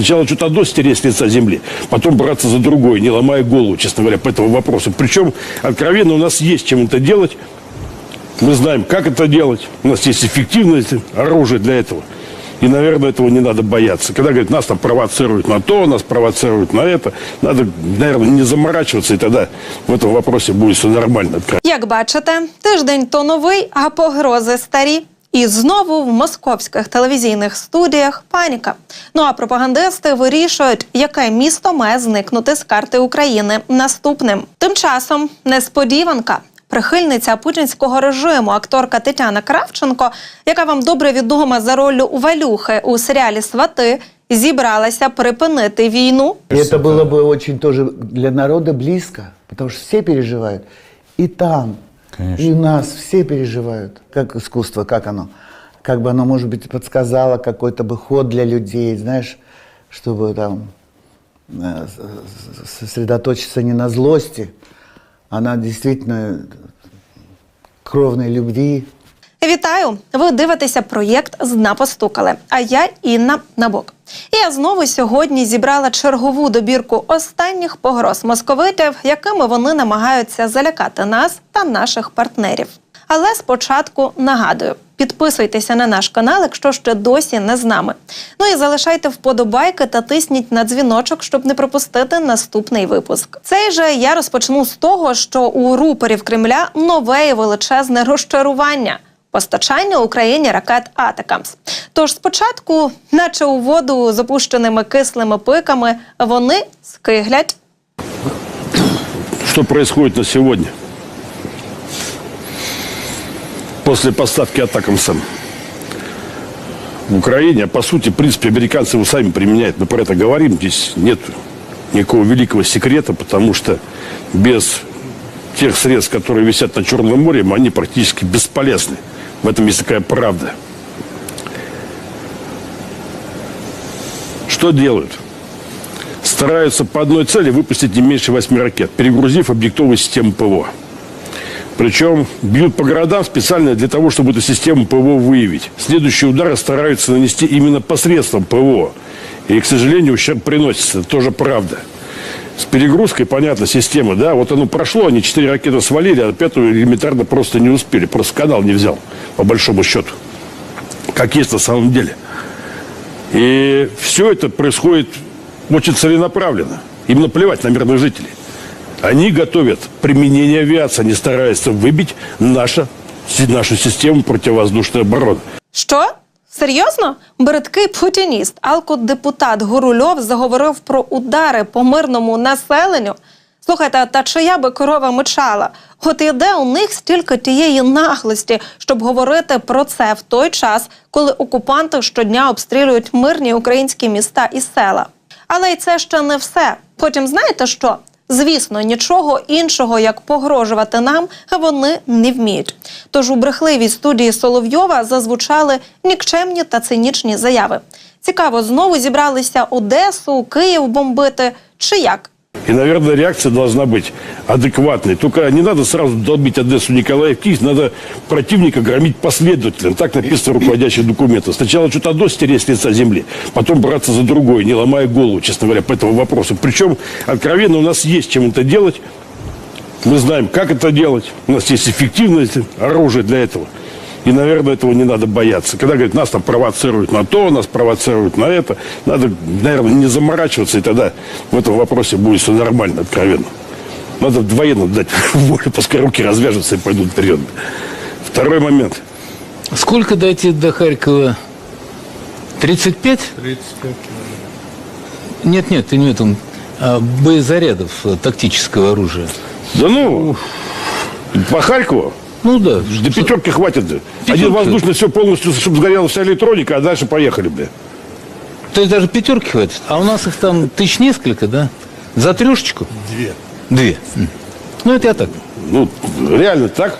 Сначала что-то одно стереть с лица земли, потом браться за другое, не ломая голову, честно говоря, по этому вопросу. Причем, откровенно, у нас есть чем это делать. Мы знаем, как это делать. У нас есть эффективное оружие для этого. И, наверное, этого не надо бояться. Когда говорят, нас там провоцируют на то, нас провоцируют на это, надо, наверное, не заморачиваться, и тогда в этом вопросе будет все нормально. Як бачите, тиждень то новий, а погрози старі. І знову в московських телевізійних студіях паніка. Ну а пропагандисти вирішують, яке місто має зникнути з карти України наступним. Тим часом несподіванка. Прихильниця путінського режиму, акторка Тетяна Кравченко, яка вам добре відома за роллю Валюхи у серіалі Свати, зібралася припинити війну И это было бы очень тоже для народа близко, потому что все переживают. И там, и у нас все переживают. Как искусство, как оно? Как бы оно, может быть, подсказало какой-то бы ход для людей, знаешь, чтобы там э, с- с- сосредоточиться не на злости, а на действительно кровной любви, Вітаю! Ви дивитеся проєкт «Зна постукали. А я Інна Набок. Я знову сьогодні зібрала чергову добірку останніх погроз московитів, якими вони намагаються залякати нас та наших партнерів. Але спочатку нагадую. Підписуйтеся на наш канал, якщо ще досі не з нами. Ну і залишайте вподобайки та тисніть на дзвіночок, щоб не пропустити наступний випуск. Цей же я розпочну з того, що у рупорів Кремля нове і величезне розчарування. Постачання Україні ракет Атакамс. Тож спочатку, наче у воду з опущеними кислими пиками, вони скиглять, Что происходит на сегодня? После поставки атакамсам в Украине, по сути, в принципе, американцы его сами применяют. Мы про это говорим. Здесь нет никакого великого секрета, потому что без тех средств, которые висят на Черном море, они практически бесполезны. В этом есть такая правда. Что делают? стараются по одной цели выпустить не меньше восьми ракет, перегрузив объектовые системы ПВО. Причем бьют по городам специально для того, чтобы эту систему ПВО выявить. Следующие удары стараются нанести именно посредством ПВО. И, к сожалению, ущерб приносится. Это тоже правда. С перегрузкой, понятно, система, да, вот оно прошло, они четыре ракеты свалили, а пятую элементарно просто не успели, просто канал не взял, по большому счету. Как есть на самом деле. И все это происходит очень целенаправленно. Им наплевать на мирных жителей. Они готовят применение авиации, они стараются выбить наша, нашу систему противовоздушной обороны. Що? Серйозно? Бридкий путініст, алкодепутат Гурульов заговорив про удари по мирному населенню. Слухайте, та чия би корова мичала? От і де у них стільки тієї наглості, щоб говорити про це в той час, коли окупанти щодня обстрілюють мирні українські міста і села. Але й це ще не все. Потім знаєте що? Звісно, нічого іншого, як погрожувати нам, вони не вміють. Тож у брехливій студії Соловйова зазвучали нікчемні та цинічні заяви. Цікаво, знову зібралися Одесу, Київ бомбити чи як? И, наверное, реакция должна быть адекватной. Только не надо сразу долбить Одессу Николаев Киев, надо противника громить последовательно. Так написано в руководящих документах. Сначала что-то одно стереть с лица земли, потом браться за другое, не ломая голову, честно говоря, по этому вопросу. Причем, откровенно, у нас есть чем это делать. Мы знаем, как это делать. У нас есть эффективное оружие для этого. И, наверное, этого не надо бояться. Когда говорят, нас там провоцируют на то, нас провоцируют на это, надо, наверное, не заморачиваться, и тогда в этом вопросе будет все нормально, откровенно. Надо военным дать волю, пускай руки развяжутся и пойдут вперед. Второй момент. Сколько дойти до Харькова? 35? 35 Нет, нет, ты не этом. а, боезарядов э, тактического оружия. Да ну, по Харькову Ну да. до пятерки хватит. да. Один Пятерка. воздушный, все полностью, чтобы сгорела вся электроника, а дальше поехали, бля. То есть даже пятерки хватит. А у нас их там тысяч несколько, да? За трешечку? Две. Две. М. Ну, это я так. Ну, реально так.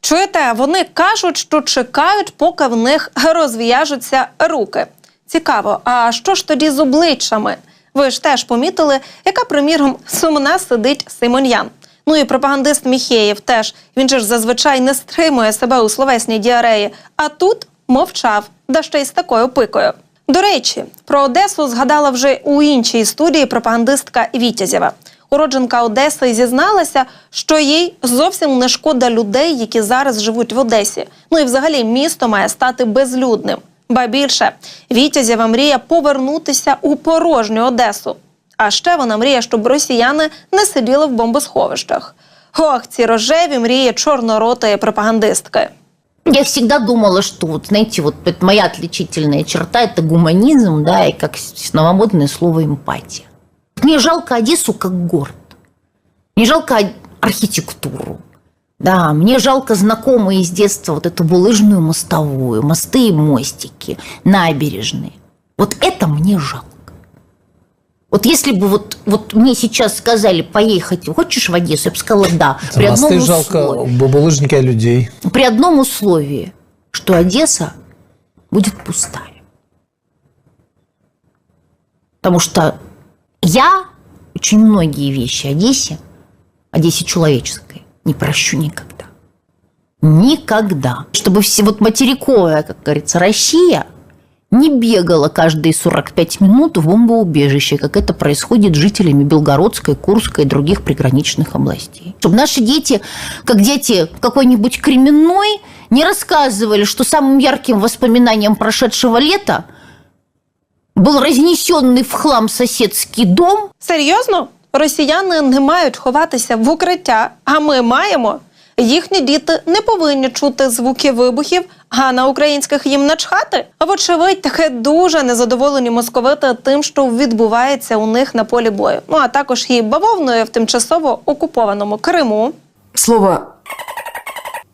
Чуєте, вони кажуть, що чекають, поки в них розв'яжуться руки. Цікаво, а що ж тоді з обличчями? Ви ж теж помітили, яка, приміром, сумна сидить Симоньян. Ну і пропагандист Міхеєв теж. Він же ж зазвичай не стримує себе у словесній діареї, а тут мовчав, да ще й з такою пикою. До речі, про Одесу згадала вже у іншій студії пропагандистка Вітязєва. Уродженка Одеси зізналася, що їй зовсім не шкода людей, які зараз живуть в Одесі. Ну і взагалі місто має стати безлюдним. Ба більше Вітязєва мріє повернутися у порожню Одесу. А ще вона мріє, щоб росіяни не сиділи в бомбосховищах. Ох, ці рожеві мрії чорноротої пропагандистки. Я всегда думала, что вот, знаете, вот это моя отличительная черта – это гуманизм, да, и как с- новомодное слово эмпатия. Мне жалко Одессу как город. Мне жалко о- архитектуру. Да, мне жалко знакомые с детства вот эту булыжную мостовую, мосты и мостики, набережные. Вот это мне жалко. Вот если бы вот, вот мне сейчас сказали поехать, хочешь в Одессу, я бы сказала да. При одном Мосты жалко, условии булыжники, а людей. при одном условии, что Одесса будет пустая. Потому что я очень многие вещи Одессе, Одессе человеческой, не прощу никогда. Никогда. Чтобы все, вот материковая, как говорится, Россия не бегала каждые 45 минут в бомбоубежище, как это происходит с жителями Белгородской, Курской и других приграничных областей. Чтобы наши дети, как дети какой-нибудь кременной, не рассказывали, что самым ярким воспоминанием прошедшего лета был разнесенный в хлам соседский дом, Серйозно? Росіяни не мають ховатися в укриття, а ми маємо. Їхні діти не повинні чути звуки вибухів, а на українських їм начхати. А вочевидь, таке дуже незадоволені московити тим, що відбувається у них на полі бою. Ну а також і бавовною в тимчасово окупованому Криму. Слово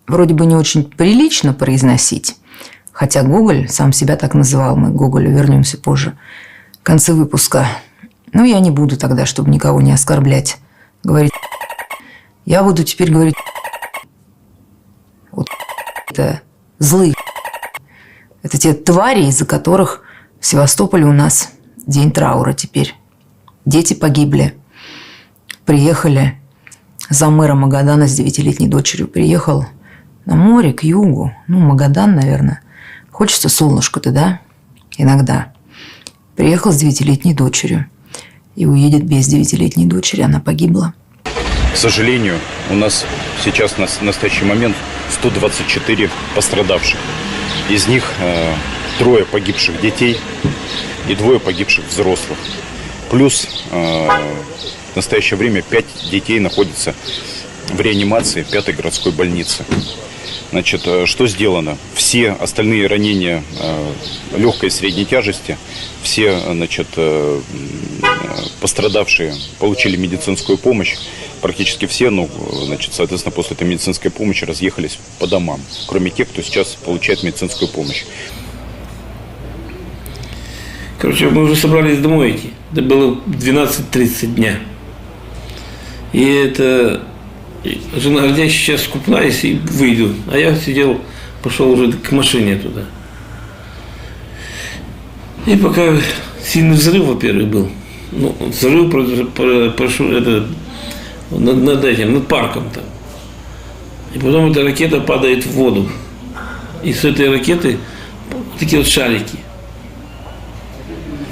вроде бы не очень прилично произносить, хотя Гоголь сам себя так называл, мы к Гоголю вернемся позже, в конце выпуска. Но я не буду тогда, чтобы никого не оскорблять, говорить. Я буду теперь говорить вот это злые. Это те твари, из-за которых в Севастополе у нас день траура теперь. Дети погибли. Приехали за мэра Магадана с девятилетней дочерью приехал на море, к югу. Ну, Магадан, наверное. Хочется солнышко-то, да? Иногда. Приехал с девятилетней дочерью. И уедет без девятилетней дочери. Она погибла. К сожалению, у нас сейчас на настоящий момент 124 пострадавших. Из них э, трое погибших детей и двое погибших взрослых. Плюс э, в настоящее время пять детей находятся в реанимации пятой городской больницы. Значит, э, что сделано? Все остальные ранения э, легкой и средней тяжести, все э, значит, э, пострадавшие получили медицинскую помощь. Практически все, ну, значит, соответственно, после этой медицинской помощи разъехались по домам, кроме тех, кто сейчас получает медицинскую помощь. Короче, мы уже собрались домой идти. Это было 12.30 дня. И это... Жена говорит, я сейчас купаюсь и выйду. А я сидел, пошел уже к машине туда. И пока сильный взрыв, во-первых, был. Ну, взрыв прошел это, над, над этим, над парком там. И потом эта ракета падает в воду. И с этой ракеты такие вот шарики.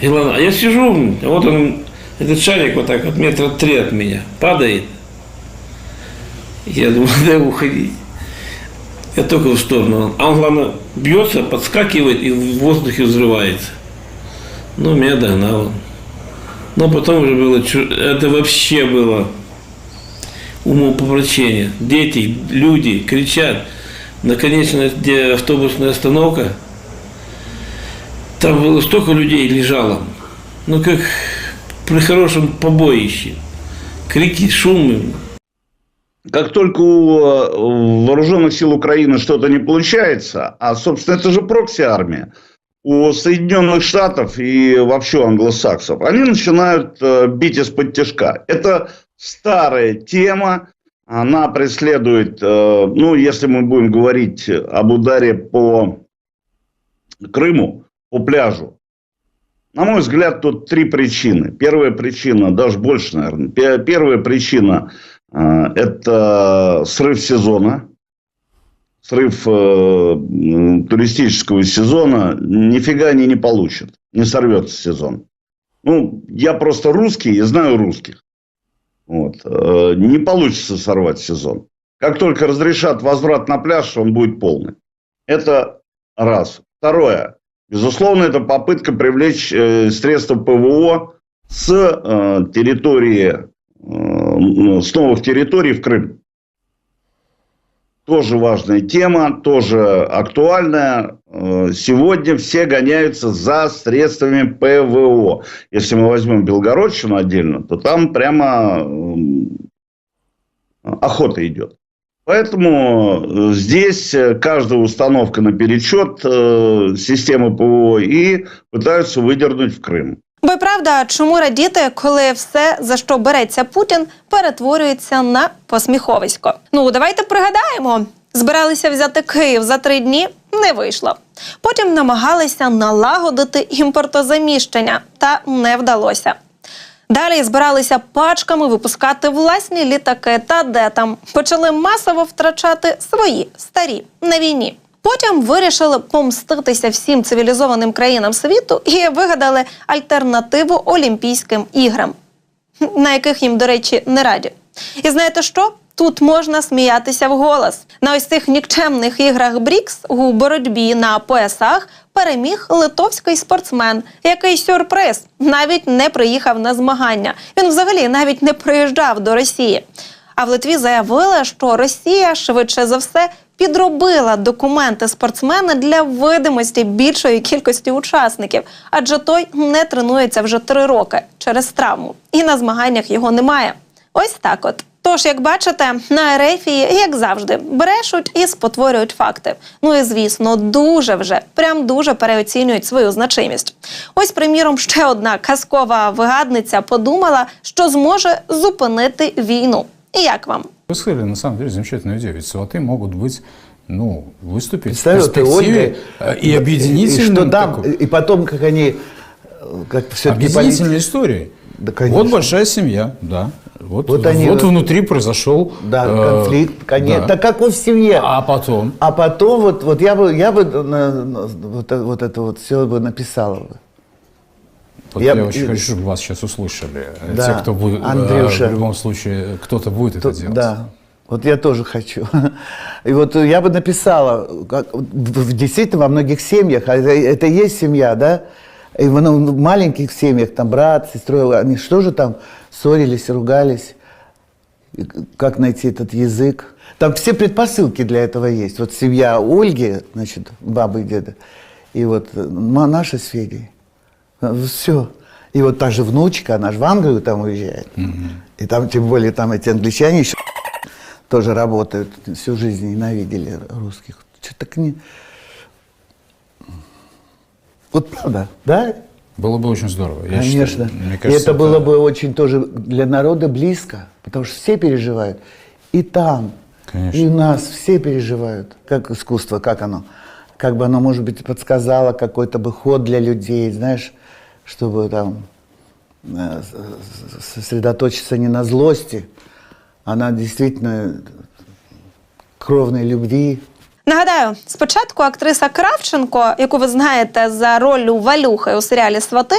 И ладно, а я сижу, а вот он, этот шарик вот так вот метра три от меня падает. Я думаю, надо уходить. Я только в сторону. А он, главное, бьется, подскакивает и в воздухе взрывается. Ну, меня догнал. он. Но потом уже было, это вообще было умопомрачение. Дети, люди кричат. Наконец, где автобусная остановка, там было столько людей лежало. Ну, как при хорошем побоище. Крики, шумы. Как только у э, вооруженных сил Украины что-то не получается, а, собственно, это же прокси-армия, у Соединенных Штатов и вообще англосаксов, они начинают э, бить из-под тяжка. Это старая тема, она преследует, э, ну, если мы будем говорить об ударе по Крыму, по пляжу, на мой взгляд, тут три причины. Первая причина, даже больше, наверное. Пе- Первая причина э, – это срыв сезона, срыв э, туристического сезона. Нифига они не получат. не сорвется сезон. Ну, я просто русский и знаю русских. Вот. Э, Не получится сорвать сезон. Как только разрешат возврат на пляж, он будет полный. Это раз. Второе. Безусловно, это попытка привлечь э, средства ПВО с территории, с новых территорий в Крым. Тоже важная тема, тоже актуальная. Э, Сегодня все гоняются за средствами ПВО. Если мы возьмем Белгородчину отдельно, то там прямо охота идет. Поэтому э, здесь э, каждая установка на перечет системы ПВО и пытаются выдернуть в Крым. Бо правда, чому радіти, коли все, за що береться Путін, перетворюється на посміховисько? Ну давайте пригадаємо. Збиралися взяти Київ за три дні, не вийшло. Потім намагалися налагодити імпортозаміщення, та не вдалося. Далі збиралися пачками випускати власні літаки та де там почали масово втрачати свої старі на війні. Потім вирішили помститися всім цивілізованим країнам світу і вигадали альтернативу Олімпійським іграм, на яких їм, до речі, не раді. І знаєте що? Тут можна сміятися вголос. На ось цих нікчемних іграх Брікс у боротьбі на поясах переміг литовський спортсмен, який сюрприз навіть не приїхав на змагання. Він взагалі навіть не приїжджав до Росії. А в Литві заявили, що Росія швидше за все підробила документи спортсмена для видимості більшої кількості учасників, адже той не тренується вже три роки через травму, і на змаганнях його немає. Ось так от. Тож, як бачите, на Ерефії, як завжди, брешуть і спотворюють факти. Ну і звісно, дуже вже, прям дуже переоцінюють свою значимість. Ось, приміром, ще одна казкова вигадниця подумала, що зможе зупинити війну. І як вам? Сказали, на самом деле, замечательную идею. Ведь сваты могут быть, ну, выступить Представь, в вот перспективе Ольга, и объединительным. И что там, такой- и потом, как они, как все-таки объединительной историей. Да, конечно. Вот большая семья, да. Вот, Вот вот, они вот- внутри произошел Да, э, конфликт, конечно. да. Так как в семье. А потом? А потом вот, вот я бы, я бы на- вот, это- вот это вот все бы написала бы. Вот Я я, очень хочу, чтобы вас сейчас услышали. Э, Да, Те, кто будет, э, Андрюша. в любом случае, кто-то будет То- это делать. Да. Вот я тоже хочу. И вот я бы написала, как, действительно во многих семьях, а это, это и есть семья, да? И в, ну, в маленьких семьях, там брат, сестра, они что же там ссорились, ругались, И как найти этот язык. Там все предпосылки для этого есть. Вот семья Ольги, значит, бабы и деда, и вот э, наша с Федей. Все. И вот та же внучка, она же в Англию там уезжает. И там, тем более, там эти англичане еще тоже работают, всю жизнь ненавидели русских. Что так не... Вот правда, да? Было бы очень здорово. Я Конечно. считаю, мне И кажется, это было бы очень тоже для народа близко, потому что все переживают. И там, Конечно. и нас все переживают. Как искусство, как оно? Как бы оно, может быть, подсказало какой-то бы ход для людей, знаешь, чтобы там э, сосредоточиться не на злости, а на действительно кровной любви, Нагадаю, спочатку актриса Кравченко, яку ви знаєте за роллю Валюхи у серіалі Свати,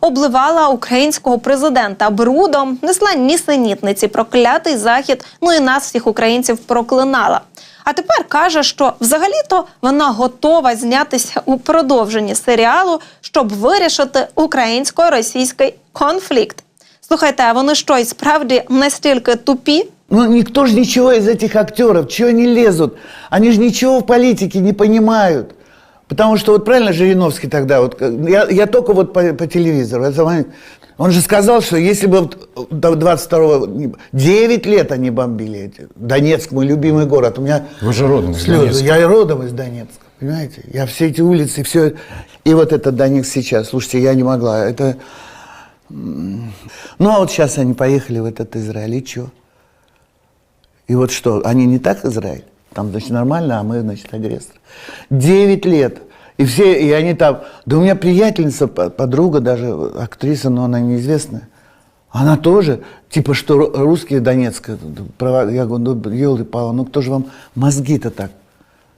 обливала українського президента брудом, несла нісенітниці, проклятий захід. Ну і нас, всіх українців, проклинала. А тепер каже, що взагалі-то вона готова знятися у продовженні серіалу, щоб вирішити українсько-російський конфлікт. Слухайте, а вони що, і справді настільки тупі? Ну, никто же ничего из этих актеров, чего они лезут? Они же ничего в политике не понимают. Потому что вот правильно Жириновский тогда, вот, э, я, я только вот по, по телевизору, это он- же сказал, что если бы вот до 22-го, не- 9 лет они бомбили эти, Донецк, мой любимый город, у меня Вы же родом из слезы. Донецка. Я родом из Донецка, понимаете? Я все эти улицы, все, и вот этот Донецк сейчас, слушайте, я не могла, это... Ну, а вот сейчас они поехали в этот Израиль, и что? И вот что, они не так Израиль? Там, значит, нормально, а мы, значит, агрессор. Девять лет. И все, и они там... Да у меня приятельница, по- подруга даже, актриса, но она неизвестная. Она тоже, типа, что ру- русские Донецк. это, права- Я говорю, ну, елы пала, ну кто же вам мозги-то так?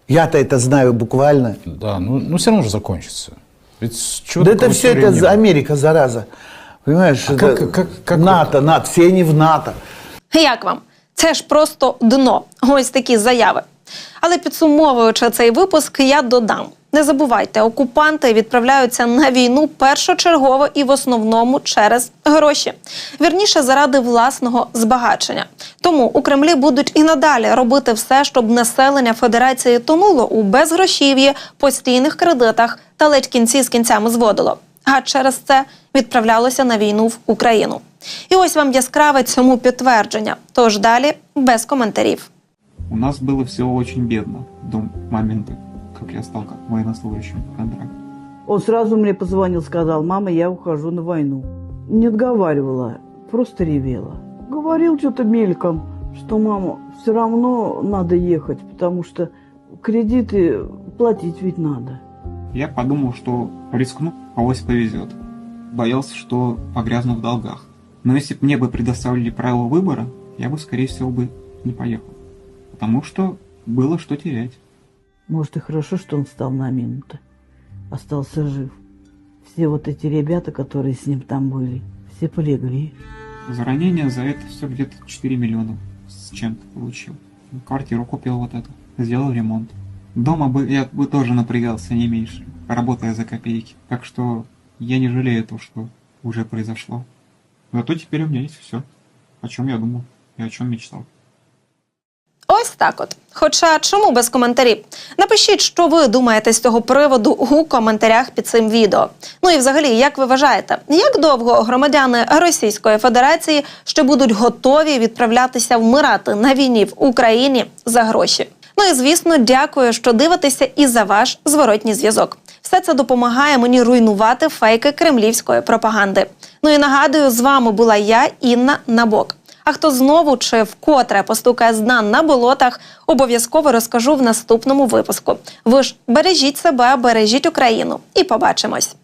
Я-то это знаю буквально. Да, ну, ну все равно же закончится. Ведь чего Да это все это было. Америка, зараза. Понимаешь? А это как- как- как- НАТО, НАТО, все они в НАТО. Як вам? Це ж просто дно. Ось такі заяви. Але підсумовуючи цей випуск, я додам: не забувайте, окупанти відправляються на війну першочергово і в основному через гроші. Вірніше заради власного збагачення. Тому у Кремлі будуть і надалі робити все, щоб населення Федерації тонуло у безгрошів'ї, постійних кредитах та ледь кінці з кінцями зводило. А через це відправлялося на війну в Україну. І ось вам яскраве цьому підтвердження. Тож далі без коментарів. У нас было все очень бедно до момента, как я стал как военнослужащим по контракту. Он сразу мне позвонил, сказал, мама, я ухожу на войну. Не отговаривала, просто ревела. Говорил что-то мельком, что, мама, все равно надо ехать, потому что кредиты платить ведь надо. Я подумал, что рискну, авось повезет. Боялся, что погрязну в долгах. Но если бы мне бы предоставили право выбора, я бы, скорее всего, бы не поехал. Потому что было что терять. Может, и хорошо, что он встал на мину-то. Остался жив. Все вот эти ребята, которые с ним там были, все полегли. За ранение за это все где-то 4 миллиона с чем-то получил. Квартиру купил вот эту, сделал ремонт. Дома бы я бы тоже напрягался не меньше, работая за копейки. Так что я не жалею то, что уже произошло. Зато теперь у меня есть все, о чем я думал и о чем мечтал. Так от. Хоча чому без коментарів? Напишіть, що ви думаєте з цього приводу у коментарях під цим відео. Ну і взагалі, як ви вважаєте, як довго громадяни Російської Федерації ще будуть готові відправлятися вмирати на війні в Україні за гроші? Ну і звісно, дякую, що дивитеся і за ваш зворотній зв'язок. Все це допомагає мені руйнувати фейки кремлівської пропаганди. Ну і нагадую, з вами була я, Інна Набок. А хто знову чи вкотре постукає з дна на болотах, обов'язково розкажу в наступному випуску. Ви ж бережіть себе, бережіть Україну і побачимось.